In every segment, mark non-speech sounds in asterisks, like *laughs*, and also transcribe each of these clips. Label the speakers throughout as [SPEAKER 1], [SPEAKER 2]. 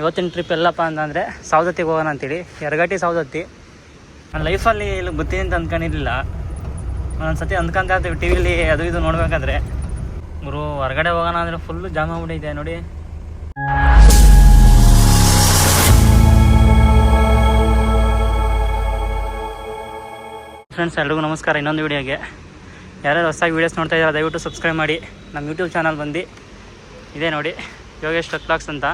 [SPEAKER 1] ಇವತ್ತಿನ ಟ್ರಿಪ್ ಎಲ್ಲಪ್ಪ ಅಂತಂದರೆ ಸೌದತ್ತಿಗೆ ಹೋಗೋಣ ಅಂತೇಳಿ ಎರಗಟ್ಟಿ ಸೌದತ್ತಿ ನನ್ನ ಲೈಫಲ್ಲಿ ಇಲ್ಲಿ ಬರ್ತೀನಿ ಅಂತ ಅಂದ್ಕೊಂಡಿರಲಿಲ್ಲ ಒಂದೊಂದು ಸತಿ ಅಂದ್ಕೊಂತ ಟಿ ವಿಲಿ ಅದು ಇದು ನೋಡ್ಬೇಕಾದ್ರೆ. ಗುರು, ಹೊರಗಡೆ ಹೋಗೋಣ ಅಂದರೆ ಫುಲ್ಲು ಜಾಮ್ ಆಗ್ಬಿಟ್ಟಿದೆ ನೋಡಿ. ಫ್ರೆಂಡ್ಸ್ ಎಲ್ರಿಗೂ ನಮಸ್ಕಾರ. ಇನ್ನೊಂದು ವೀಡಿಯೋಗೆ. ಯಾರ್ಯಾರು ಹೊಸದಾಗಿ ವೀಡಿಯೋಸ್ ನೋಡ್ತಾ ಇದ್ದಾರೆ, ದಯವಿಟ್ಟು ಸಬ್ಸ್ಕ್ರೈಬ್ ಮಾಡಿ. ನಮ್ಮ ಯೂಟ್ಯೂಬ್ ಚಾನಲ್ ಬಂದು. ಇದೇ ನೋಡಿ. ಯೋಗೇಶ್ ಟ್ರಕ್ಲಾಕ್ಸ್ ಅಂತ.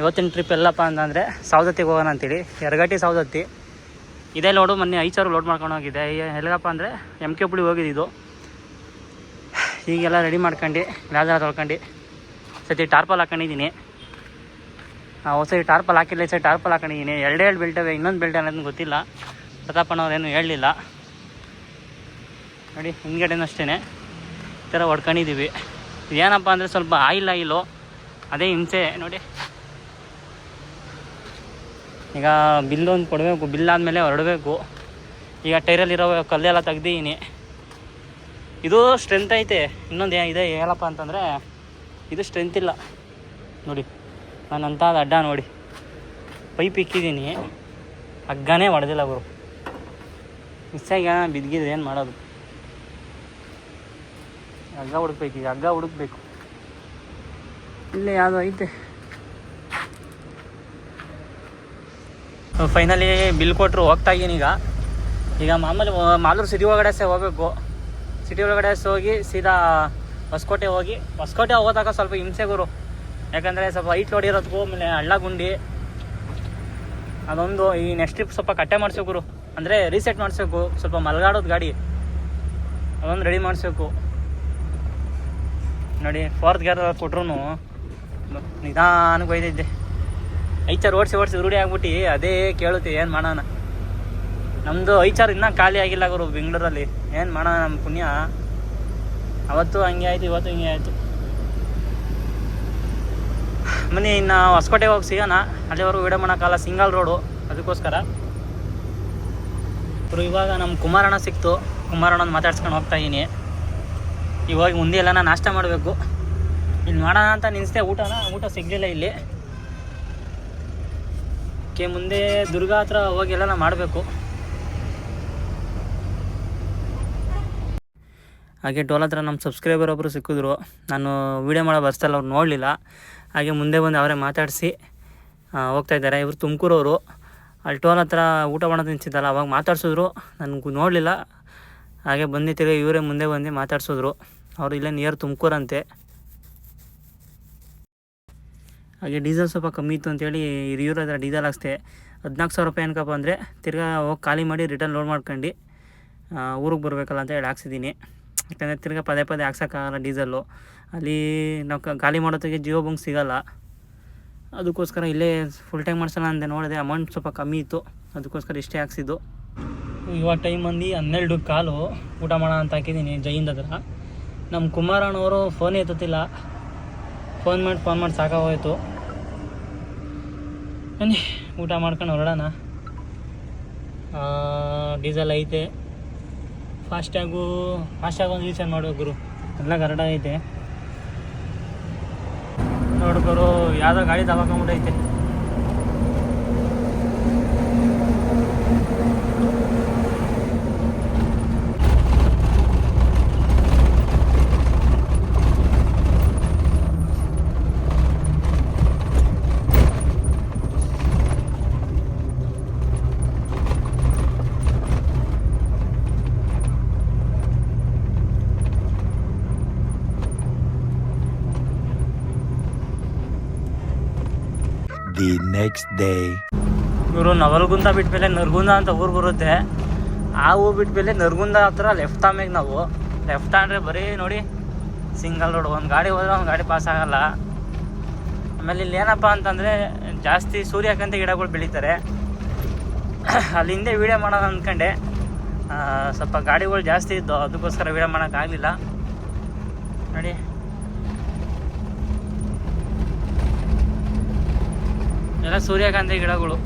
[SPEAKER 1] ಇವತ್ತಿನ ಟ್ರಿಪ್ ಎಲ್ಲಪ್ಪ ಅಂತಂದರೆ ಸೌದತ್ತಿಗೆ ಹೋಗೋಣ ಅಂತೇಳಿ ಎರಗಟ್ಟಿ ಸೌದತ್ತಿ ಇದೇ ಲೋಡು ಮೊನ್ನೆ ಐದು ಸಾವಿರ ಲೋಡ್ ಮಾಡ್ಕೊಂಡು ಹೋಗಿದೆ ಎಲ್ಲಿಗಪ್ಪ ಅಂದರೆ ಎಂ ಕೆ ಪುಳಿ ಹೋಗಿದ್ದು ಈಗೆಲ್ಲ ರೆಡಿ ಮಾಡ್ಕೊಂಡು ಗ್ಲಾಸೆಲ್ಲ ತೊಳ್ಕೊಂಡು, ಸತಿ ಟಾರ್ಪಲ್ ಹಾಕೊಂಡಿದ್ದೀನಿ. ಹೊಸತಿ ಟಾರ್ಪಲ್ ಹಾಕಿಲ್ಲ ಸರಿ ಟಾರ್ಪಲ್ ಹಾಕೊಂಡಿದ್ದೀನಿ. ಎರಡೇ ಎರಡು ಬೆಲ್ಟವೆ ಇನ್ನೊಂದು ಬೆಲ್ಟ್ ಅನ್ನೋದು ಗೊತ್ತಿಲ್ಲ. ಪ್ರತಾಪಣ್ಣವ್ರೇನು ಹೇಳಲಿಲ್ಲ ನೋಡಿ, ಹಿಂದ್ಗಡೆನೂ ಅಷ್ಟೇ ಈ ಥರ ಹೊಡ್ಕೊಂಡಿದ್ದೀವಿ. ಏನಪ್ಪ ಅಂದರೆ ಸ್ವಲ್ಪ ಆಯಿಲ್, ಆಯಿಲು. ಅದೇ ಹಿಂಸೆ. ನೋಡಿ. ಈಗ ಬಿಲ್ ಒಂದು ಕೊಡಬೇಕು, ಬಿಲ್ ಆದಮೇಲೆ ಹೊರಡಬೇಕು. ಈಗ ಟೈರಲ್ಲಿರೋ ಕಲ್ಲೆಲ್ಲ ತೆಗ್ದೀನಿ ಇದು ಸ್ಟ್ರೆಂತ್ ಐತೆ. ಇನ್ನೊಂದು ಇದೆ ಹೇಳಪ್ಪ ಅಂತಂದರೆ, ಇದು ಸ್ಟ್ರೆಂತ್ ಇಲ್ಲ. ನೋಡಿ, ನಾನು ಅಂಥದ್ದು ಅಡ್ಡ ನೋಡಿ. ಪೈಪ್ ಇಕ್ಕಿದ್ದೀನಿ. ಹಗ್ಗನೇ ಹೊಡೆದಿಲ್ಲ ಗುರು. ಮಿಸ್ಸಾಗಿ ಬಿದ್ದಿದ್ರೆ ಏನು ಮಾಡೋದು? ಹಗ್ಗ ಹುಡುಕ್ಬೇಕು, ಈಗ ಹಗ್ಗ ಹುಡುಕ್ಬೇಕು. ಇಲ್ಲೇ ಯಾವುದೋ ಐತೆ. ಫೈನಲಿ ಬಿಲ್ ಕೊಟ್ಟರು ಹೋಗ್ತಾ ಇದ್ದೀನಿ ಈಗ. ಈಗ ಮಾಮೂಲಿ ಮಾಲೂರು ಸಿಟಿ ಒಳಗಡೆ ಸೇ ಹೋಗಬೇಕು. ಸಿಟಿ ಒಳಗಡೆ ಹೋಗಿ ಸೀದಾ ಹೊಸಕೋಟೆ ಹೋಗಿ. ಹೊಸಕೋಟೆ ಹೋದಾಗ ಸ್ವಲ್ಪ ಹಿಂಸೆ ಗುರು. ಯಾಕಂದರೆ ಸ್ವಲ್ಪ ಹೈಟ್ ಲೋಡ್ ಇರೋದಕ್ಕೂ ಆಮೇಲೆ ಹಳ್ಳ ಗುಂಡಿ ಅದೊಂದು, ಈ ನೆಕ್ಸ್ಟ್ ಟ್ರಿಪ್ ಸ್ವಲ್ಪ ಕಟ್ಟೆ ಮಾಡಿಸ್ಬೇಕು ಅಂದರೆ ರೀಸೆಟ್ ಮಾಡಿಸ್ಬೇಕು ಸ್ವಲ್ಪ ಮಲ್ಗಾಡೋದು ಗಾಡಿ. ಅದೊಂದು ರೆಡಿ ಮಾಡಿಸ್ಬೇಕು ನೋಡಿ ಫೋರ್ತ್ ಗೇರ್ ಕೊಟ್ರು ನಿಧಾನಕ್ಕೆ ಒಯ್ದಿದ್ದೆ. ಐಚಾರ್ ಓಡಿಸಿ ಓಡಿಸಿ ರೂಢಿ ಆಗ್ಬಿಟ್ಟು, ಅದೇ ಕೇಳುತ್ತೆ, ಏನು ಮಾಡೋಣ? ನಮ್ಮದು ಐಚಾರ್ ಇನ್ನೂ ಖಾಲಿ ಆಗಿಲ್ಲ ಗುರು ಬೆಂಗಳೂರಲ್ಲಿ. ಏನು ಮಾಡೋಣ ನಮ್ಮ ಪುಣ್ಯ? ಅವತ್ತು ಹಂಗೆ ಆಯಿತು, ಇವತ್ತು ಹಿಂಗೆ ಆಯಿತು. ಮನೆ ಇನ್ನು ಹೊಸಕೋಟೆಗೆ ಹೋಗಿ ಸಿಗೋಣ. ಅಲ್ಲಿವರೆಗೂ ವಿಡಿಯೋ ಮಾಡೋಕ್ಕಲ್ಲ ಸಿಂಗಲ್ ರೋಡು ಅದಕ್ಕೋಸ್ಕರ. ಇವಾಗ ನಮ್ಮ ಕುಮಾರಣ್ಣ ಸಿಕ್ತು. ಕುಮಾರಣ್ಣನ ಮಾತಾಡ್ಸ್ಕೊಂಡು ಹೋಗ್ತಾ ಇದ್ದೀನಿ ಇವಾಗ ಮುಂದೆ ಎಲ್ಲ ನಾಷ್ಟ ಮಾಡಬೇಕು. ಇಲ್ಲಿ ಮಾಡೋಣ ಅಂತ ನಿನ್ಸ್ದೆ ಊಟನ, ಊಟ ಸಿಗಲಿಲ್ಲ ಇಲ್ಲಿ. ಕೆ ಮುಂದೆ ದುರ್ಗಾ ಹತ್ರ ಹೋಗಿ ಎಲ್ಲ ಮಾಡಬೇಕು. ಹಾಗೆ ಟೋಲ್ ಹತ್ರ ನಮ್ಮ ಸಬ್ಸ್ಕ್ರೈಬರ್ ಒಬ್ಬರು ಸಿಕ್ಕಿದ್ರು. ನಾನು ವೀಡಿಯೋ ಮಾಡೋ ಬರ್ಸ್ತಲ್ಲ ಅವ್ರು ನೋಡಲಿಲ್ಲ. ಹಾಗೆ ಮುಂದೆ ಬಂದು ಅವರೇ ಮಾತಾಡಿಸಿ ಹೋಗ್ತಾ ಇದ್ದಾರೆ. ಇವರು ತುಮಕೂರವರು. ಅಲ್ಲಿ ಟೋಲ್ ಹತ್ರ ಊಟ ಮಾಡೋದು ನಿಂತಿದ್ದಲ್ಲ, ಅವಾಗ ಮಾತಾಡ್ಸಿದ್ರು. ನನಗೆ ನೋಡಲಿಲ್ಲ. ಹಾಗೆ ಬಂದು ತಿರುಗಿ ಇವರೇ ಮುಂದೆ ಬಂದು ಮಾತಾಡ್ಸಿದ್ರು. ಅವರು ಇಲ್ಲೇ ನಿಯರ್ ತುಮಕೂರಂತೆ. ಹಾಗೆ ಡೀಸೆಲ್ ಸ್ವಲ್ಪ ಕಮ್ಮಿ ಇತ್ತು ಅಂತೇಳಿ ಇವ್ರ ಹತ್ರ ಡೀಸೆಲ್ ಹಾಕ್ಸ್ದೆ. ಹದಿನಾಲ್ಕು ಸಾವಿರ ರೂಪಾಯಿ ಏನಕಪ್ಪ ಅಂದರೆ ತಿರ್ಗಾ ಹೋಗಿ ಖಾಲಿ ಮಾಡಿ ರಿಟರ್ನ್ ಲೋಡ್ ಮಾಡ್ಕೊಂಡು ಊರಿಗೆ ಬರಬೇಕಲ್ಲ ಅಂತ ಹೇಳಿ ಹಾಕ್ಸಿದ್ದೀನಿ. ಯಾಕಂದರೆ ತಿರ್ಗಾ ಪದೇ ಪದೇ ಹಾಕ್ಸೋಕ್ಕಾಗಲ್ಲ ಡೀಸೆಲ್ಲು. ಅಲ್ಲಿ ನಾವು ಖಾಲಿ ಮಾಡೋತ್ತಿಗೆ ಜಿಯೋ ಬಂಕ್ ಸಿಗಲ್ಲ. ಅದಕ್ಕೋಸ್ಕರ ಇಲ್ಲೇ ಫುಲ್ ಟೈಮ್ ಮಾಡ್ಸೋಣ ಅಂತ ನೋಡಿದೆ ಅಮೌಂಟ್ ಸ್ವಲ್ಪ ಕಮ್ಮಿ ಇತ್ತು. ಅದಕ್ಕೋಸ್ಕರ ಇಷ್ಟೇ ಹಾಕ್ಸಿದ್ದು. ಇವಾಗ ಟೈಮ್ ಬಂದು ಹನ್ನೆರಡು ಕಾಲು. ಊಟ ಮಾಡೋಣ ಅಂತ ಹಾಕಿದ್ದೀನಿ ಜೈಯಿಂದ ಹತ್ರ. ನಮ್ಮ ಕುಮಾರಣ್ಣವರು ಫೋನೇ ಎತ್ತುತ್ತಿಲ್ಲ. ಫೋನ್ ಮಾಡಿ ಫೋನ್ ಮಾಡಿ ಸಾಕಾಗೋಯ್ತು. ಬನ್ನಿ, ಊಟ ಮಾಡ್ಕೊಂಡು ಹೊರಡೋಣ. ಡೀಸೆಲ್ ಐತೆ. ಫಾಸ್ಟಾಗು ಫಾಸ್ಟಾಗಿ ಒಂದು ರೀಚಾರ್ಜ್ ಮಾಡ್ಬೇಕು ಗುರು. ಎಲ್ಲ ಕರೆಕ್ಟ್ ಐತೆ ನೋಡ್ಕೊರು, ಯಾವುದೋ ಗಾಡಿ ತಗೊಂಬಿಟ್ಟೈತೆ
[SPEAKER 2] the ನೆಕ್ಸ್ಟ್ ಡೇ
[SPEAKER 1] ಇವರು ನವಲಗುಂದ ಬಿಟ್ಮೇಲೆ ನರ್ಗುಂದ ಅಂತ ಊರು ಬರುತ್ತೆ. ಆ ಊರು ಬಿಟ್ಮೇಲೆ ನರ್ಗುಂದ ಹತ್ರ ಲೆಫ್ಟ್ ಆಮೇಲೆ ನಾವು. ಲೆಫ್ಟ್ ಅಂದರೆ ಬರೀ ನೋಡಿ ಸಿಂಗಲ್ ರೋಡ್ ಒಂದು ಗಾಡಿ ಹೋದ್ರೆ ಒಂದು ಗಾಡಿ ಪಾಸ್ ಆಗಲ್ಲ. ಆಮೇಲೆ ಇಲ್ಲಿ ಏನಪ್ಪ ಅಂತಂದರೆ ಜಾಸ್ತಿ ಸೂರ್ಯಕಾಂತಿ ಗಿಡಗಳು ಬೆಳೀತಾರೆ. ಅಲ್ಲಿ ಹಿಂದೆ ವೀಡಿಯೋ ಮಾಡೋದು ಅಂದ್ಕೊಂಡೆ ಸ್ವಲ್ಪ ಗಾಡಿಗಳು ಜಾಸ್ತಿ ಇದ್ದು ಅದಕ್ಕೋಸ್ಕರ ವೀಡಿಯೋ ಮಾಡೋಕ್ಕಾಗಲಿಲ್ಲ ನೋಡಿ. ಎಲ್ಲ ಸೂರ್ಯಕಾಂತಿ ಗಿಡಗಳು.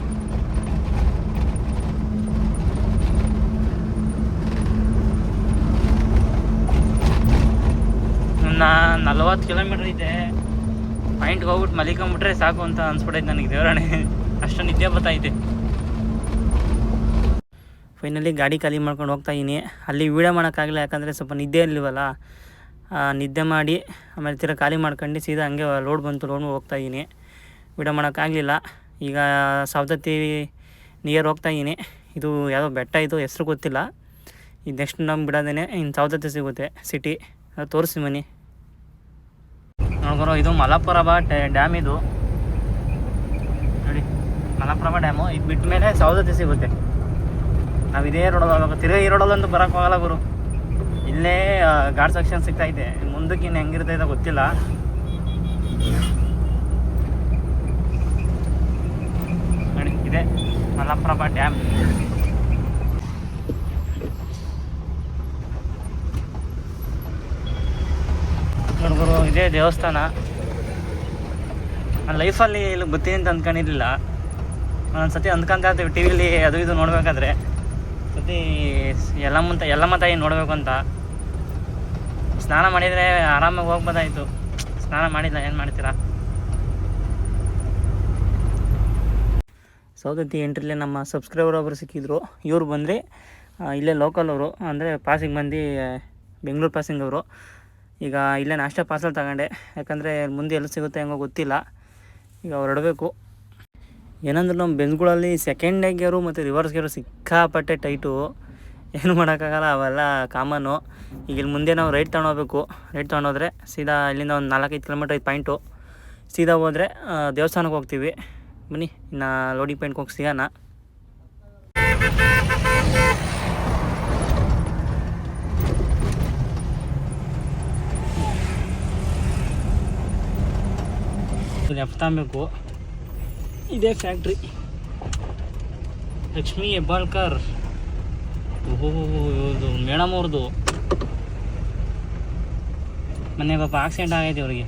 [SPEAKER 1] ನಾ ನಲ್ವತ್ತು ಕಿಲೋಮೀಟ್ರ್ ಇದೆ. ಪಾಯಿಂಟ್ಗೆ ಹೋಗ್ಬಿಟ್ಟು ಮಲಿಕೊಂಬಿಟ್ರೆ ಸಾಕು ಅಂತ ಅನ್ಸ್ಬಿಟ್ಟೈತೆ ನನಗೆ ದೇವರಾಣೆ. ಅಷ್ಟು ನಿದ್ದೆ ಬರ್ತೈತೆ ಫೈನಲಿ ಗಾಡಿ ಖಾಲಿ ಮಾಡ್ಕೊಂಡು ಹೋಗ್ತಾ ಇದ್ದೀನಿ. ಅಲ್ಲಿ ವೀಡಿಯೋ ಮಾಡೋಕ್ಕಾಗಲಿಲ್ಲ ಯಾಕಂದರೆ ಸ್ವಲ್ಪ ನಿದ್ದೆ ಇಲ್ವಲ್ಲ ಆ, ನಿದ್ದೆ ಮಾಡಿ ಆಮೇಲೆ ತಿರ ಖಾಲಿ ಮಾಡ್ಕೊಂಡು ಸೀದಾ ಹಂಗೆ ಲೋಡ್ ಬಂತು ಲೋಡ್ ಹೋಗ್ತಾ ಇದ್ದೀನಿ. ವೀಡಿಯೋ ಮಾಡೋಕ್ಕಾಗಲಿಲ್ಲ. ಈಗ ಸವದತ್ತಿ ನಿಯರ್ ಹೋಗ್ತಾ ಇದ್ದೀನಿ ಇದು ಯಾವುದೋ ಬೆಟ್ಟ ಇದು, ಹೆಸ್ರು ಗೊತ್ತಿಲ್ಲ. ಇದು ನೆಕ್ಸ್ಟ್ ನಮ್ಗೆ ಬಿಡೋದೇ ಇನ್ನು ಸವದತ್ತಿ ಸಿಗುತ್ತೆ ಸಿಟಿ ಅದು ತೋರಿಸಿ ಮನಿ ನೋಡ್ಕೊರೋ ಇದು ಮಲಪ್ರಭಾ ಡ್ಯಾಮ್ ಇದು. ನೋಡಿ, ಮಲಪ್ರಭಾ ಡ್ಯಾಮು ಇದು ಬಿಟ್ಟ ಮೇಲೆ ಸವದತ್ತಿ ಸಿಗುತ್ತೆ. ನಾವು ಇದೇ ರೋಡಲ್ಲಿ ತಿರ್ಗಿ ಈ ರೋಡಲ್ಲಂತೂ ಬರೋಕ್ಕಾಗಲ್ಲ ಗುರು. ಇಲ್ಲೇ ಗಾಡ್ ಸೆಕ್ಷನ್ ಸಿಗ್ತೈತೆ ಮುಂದಕ್ಕೆ ಇನ್ನು ಹೆಂಗಿರ್ತೈತೆ ಗೊತ್ತಿಲ್ಲ ನೋಡಿ ಇದೆ ಮಲಪ್ರಭಾ ಡ್ಯಾಮ್. ನೋಡ್ಗುರು ಇದೇ ದೇವಸ್ಥಾನ. ನಾನು ಲೈಫಲ್ಲಿ ಇಲ್ಲಿ ಬರ್ತೀನಿ ಅಂತ ಅಂದ್ಕೊಂಡಿರಲಿಲ್ಲ ಒಂದೊಂದು ಸತಿ ಅಂದ್ಕೊಂತ ಇರ್ತೀವಿ ಟಿ ವಿಲಿ ಅದು ಇದು ನೋಡಬೇಕಾದ್ರೆ. ಸತಿ ಎಲ್ಲಮ್ಮ ತ ಎಲ್ಲಮ್ಮ ತಾಯಿ ನೋಡಬೇಕು ಅಂತ. ಸ್ನಾನ ಮಾಡಿದರೆ ಆರಾಮಾಗಿ ಹೋಗ್ಬೋದಾಯಿತು. ಸ್ನಾನ ಮಾಡಿಲ್ಲ ಏನು ಮಾಡ್ತೀರಾ? ಸೌದತ್ತಿ ಎಂಟ್ರಲ್ಲಿ ನಮ್ಮ ಸಬ್ಸ್ಕ್ರೈಬರ್ ಒಬ್ಬರು ಸಿಕ್ಕಿದ್ರು. ಇವರು ಬಂದರೆ ಇಲ್ಲೇ ಲೋಕಲ್ ಅವರು. ಅಂದರೆ ಪಾಸಿಂಗ್ ಬಂದು ಬೆಂಗಳೂರು ಪಾಸಿಂಗ್ ಅವರು. ಈಗ ಇಲ್ಲೇ ನಾಷ್ಟ ಪಾರ್ಸಲ್ ತಗೊಂಡೆ. ಯಾಕಂದರೆ ಮುಂದೆ ಎಲ್ಲಿ ಸಿಗುತ್ತೆ ಹೆಂಗೋ ಗೊತ್ತಿಲ್ಲ. ಈಗ ಹೊರಡಬೇಕು ಏನಂದ್ರೆ ನಮ್ಮ ಬೆಂಜ್ಗಳಲ್ಲಿ ಸೆಕೆಂಡ್ ಗೇರು ಮತ್ತು ರಿವರ್ಸ್ ಗೇರು ಸಿಕ್ಕಾಪಟ್ಟೆ ಟೈಟು ಏನು ಮಾಡೋಕ್ಕಾಗಲ್ಲ, ಅವೆಲ್ಲ ಕಾಮನ್ನು ಈಗ ಇಲ್ಲಿ ಮುಂದೆ ನಾವು ರೈಟ್ ತೊಗೊಂಡೋಗ್ಬೇಕು ರೈಟ್ ತೊಗೊಂಡೋದ್ರೆ ಸೀದಾ ಇಲ್ಲಿಂದ ಒಂದು ನಾಲ್ಕೈದು ಕಿಲೋಮೀಟ್ರ್ ಐದು ಪಾಯಿಂಟು ಸೀದಾ ಹೋದರೆ ದೇವಸ್ಥಾನಕ್ಕೆ ಹೋಗ್ತೀವಿ. ಬನ್ನಿ, ಇನ್ನು ಲೋಡಿಂಗ್ ಪಾಯಿಂಟ್ಗೆ ಹೋಗಿ ಸಿಗೋಣ ಲೆಫ್ಟ್ ಇದೇ ಫ್ಯಾಕ್ಟ್ರಿ ಲಕ್ಷ್ಮೀ ಹೆಬ್ಬಾಳ್ಕರ್. ಓಹೋ ಇವ್ರದ್ದು ಮೇಡಮ್ ಅವ್ರದ್ದು ಮೊನ್ನೆ ಪಾಪ ಆಕ್ಸಿಡೆಂಟ್ ಆಗೈತೆ ಅವ್ರಿಗೆ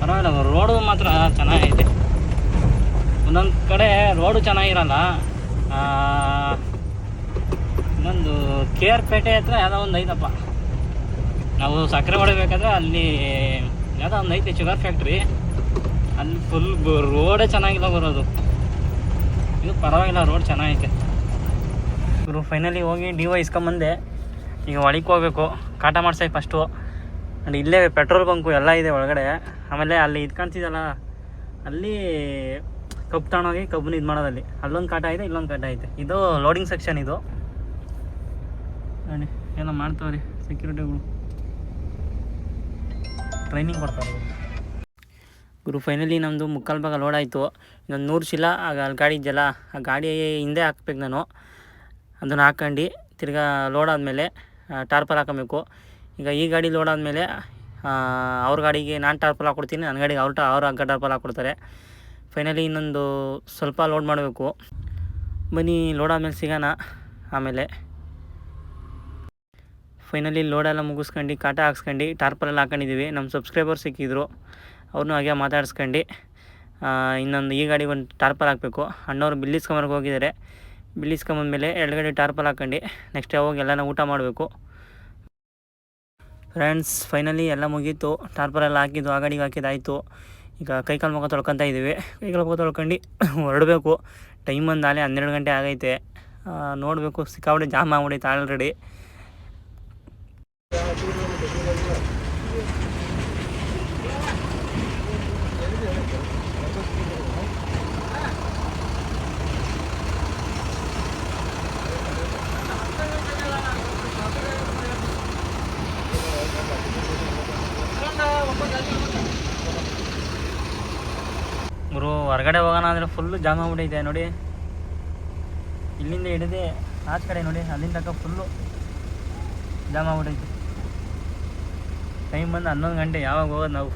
[SPEAKER 1] ಪರವಾಗಿಲ್ಲ ರೋಡು ಮಾತ್ರ ಚೆನ್ನಾಗೈತೆ ಒಂದೊಂದು ಕಡೆ ರೋಡು ಚೆನ್ನಾಗಿರಲ್ಲ. ಇನ್ನೊಂದು ಕೆ ಆರ್ ಪೇಟೆ ಹತ್ರ ಯಾವುದೋ ಒಂದು ಐತಪ್ಪ. ನಾವು ಸಕ್ಕರೆ ಹೊಡಿಬೇಕಾದ್ರೆ ಅಲ್ಲಿ ಯಾವುದೋ ಒಂದು ಐತೆ ಶುಗರ್ ಫ್ಯಾಕ್ಟ್ರಿ ಅಲ್ಲಿ ಫುಲ್ ರೋಡೇ ಚೆನ್ನಾಗಿಲ್ಲ ಬರೋದು ಇದು ಪರವಾಗಿಲ್ಲ ರೋಡ್ ಚೆನ್ನಾಗೈತೆ. ಇವರು ಫೈನಲಿ ಹೋಗಿ ಡಿ ವೈ ಇಸ್ಕೊಂಬಂದೆ. ಈಗ ಒಳಗೆ ಹೋಗ್ಬೇಕು. ಕಾಟ ಮಾಡ್ಸೈ ಫಸ್ಟು ಆ್ಯಂಡ್ ಇಲ್ಲೇ ಪೆಟ್ರೋಲ್ ಬಂಕು ಎಲ್ಲ ಇದೆ ಒಳಗಡೆ. ಆಮೇಲೆ ಅಲ್ಲಿ ಇದು ಕಾಣ್ತಿದಲ್ಲ ಅಲ್ಲಿ ಕಬ್ಬು ತಗೊಂಡೋಗಿ ಕಬ್ಬನ್ನ ಇದು ಮಾಡೋದಲ್ಲಿ. ಅಲ್ಲೊಂದು ಕಾಟ ಐತೆ, ಇಲ್ಲೊಂದು ಕಾಟ ಐತೆ. ಇದು ಲೋಡಿಂಗ್ ಸೆಕ್ಷನ್ ಇದು. ನೋಡಿ ಏನೋ ಮಾಡ್ತಾವ್ರಿ ಸೆಕ್ಯೂರಿಟಿಗಳು ಟ್ರೈನಿಂಗ್ ಕೊಡ್ತಾರೆ ಗುರು ಫೈನಲಿ ನಮ್ಮದು ಮುಕ್ಕಾಲು ಭಾಗ ಲೋಡ್ ಆಯಿತು. ಇನ್ನೊಂದು ನೂರು ಚೀಲ ಆಗ ಅಲ್ಲಿ ಗಾಡಿ ಇದೆಯಲ್ಲ, ಆ ಗಾಡಿ ಹಿಂದೆ ಹಾಕ್ಬೇಕು ನಾನು. ಅದನ್ನು ಹಾಕ್ಕೊಂಡು ತಿರ್ಗಾ ಲೋಡ್ ಆದಮೇಲೆ ಟಾರ್ಪಲ್ ಹಾಕೊಬೇಕು. ಈಗ ಈ ಗಾಡಿ ಲೋಡ್ ಆದಮೇಲೆ ಅವ್ರ ಗಾಡಿಗೆ ನಾನು ಟಾರ್ಪಲ್ ಹಾಕ್ಕೊಡ್ತೀನಿ ನನ್ನ ಗಾಡಿಗೆ ಅವ್ರ ಅವ್ರ ಹಗ್ಗ ಟಾರ್ಪಲ್ ಹಾಕ್ಕೊಡ್ತಾರೆ ಫೈನಲಿ ಇನ್ನೊಂದು ಸ್ವಲ್ಪ ಲೋಡ್ ಮಾಡಬೇಕು. ಬನ್ನಿ ಲೋಡ್ ಆದಮೇಲೆ ಸಿಗೋಣ. ಆಮೇಲೆ. ಫೈನಲಿ ಲೋಡೆಲ್ಲ ಮುಗಿಸ್ಕೊಂಡು, ಕಾಟ ಹಾಕ್ಸ್ಕೊಂಡು ಟಾರ್ಪಲೆಲ್ಲ ಹಾಕೊಂಡಿದ್ದೀವಿ. ನಮ್ಮ ಸಬ್ಸ್ಕ್ರೈಬರ್ ಸಿಕ್ಕಿದ್ರು. ಅವ್ರನ್ನೂ ಹಾಗೆ ಮಾತಾಡ್ಸ್ಕೊಂಡು ಇನ್ನೊಂದು ಈ ಗಾಡಿಗೆ ಒಂದು ಟಾರ್ಪಲ್ ಹಾಕಬೇಕು. ಅಣ್ಣವ್ರು ಬಿಲ್ಲಿಸ್ಕೊಂಬರ್ಗೆ ಹೋಗಿದ್ದಾರೆ. ಬಿಲ್ಲಿಸ್ಕೊಂಬಂದ್ಮೇಲೆ ಎರಡು ಗಾಡಿ ಟಾರ್ಪಲ್ ಹಾಕೊಂಡು ನೆಕ್ಸ್ಟ್ ಹೋಗಿ ಎಲ್ಲನ ಊಟ ಮಾಡಬೇಕು. ಫ್ರೆಂಡ್ಸ್ ಫೈನಲಿ ಎಲ್ಲ ಮುಗೀತು. ಎಲ್ಲ ಹಾಕಿದ್ದು ಆ ಗಾಡಿಗೆ ಹಾಕಿದ್ದಾಯಿತು. ಈಗ ಕೈಕಾಲು ಮುಖ ತೊಳ್ಕೊತಾ ಇದ್ದೀವಿ. ಕೈಕಾಲು ಮುಖ ತೊಳ್ಕೊಂಡು *laughs* ಹೊರಡಬೇಕು. ಟೈಮ್ ಒಂದು ಆಲೆ ಹನ್ನೆರಡು ಗಂಟೆ ಆಗೈತೆ. ನೋಡಬೇಕು. ಸಿಕ್ಕಾಬಿಡಿ ಜಾಮ್ ಆಗ್ಬಿಡೈತೆ ಆಲ್ರೆಡಿ ಗುರು, ಹೊರಗಡೆ ಹೋಗೋಣ ಅಂದರೆ ಫುಲ್ಲು ಜಾಮ್ ಆಗ್ಬಿಟ್ಟೈತೆ ನೋಡಿ. ಇಲ್ಲಿಂದ ಹಿಡಿದೆ ಆಚ ಕಡೆ ನೋಡಿ, ಅಲ್ಲಿಂದ ತನಕ ಫುಲ್ಲು ಜಾಮ ಆಗ್ಬಿಟ್ಟೈತೆ ಟೈಮ್ ಬಂದು ಹನ್ನೊಂದು ಗಂಟೆ, ಯಾವಾಗ ಹೋಗೋದು ನಾವು?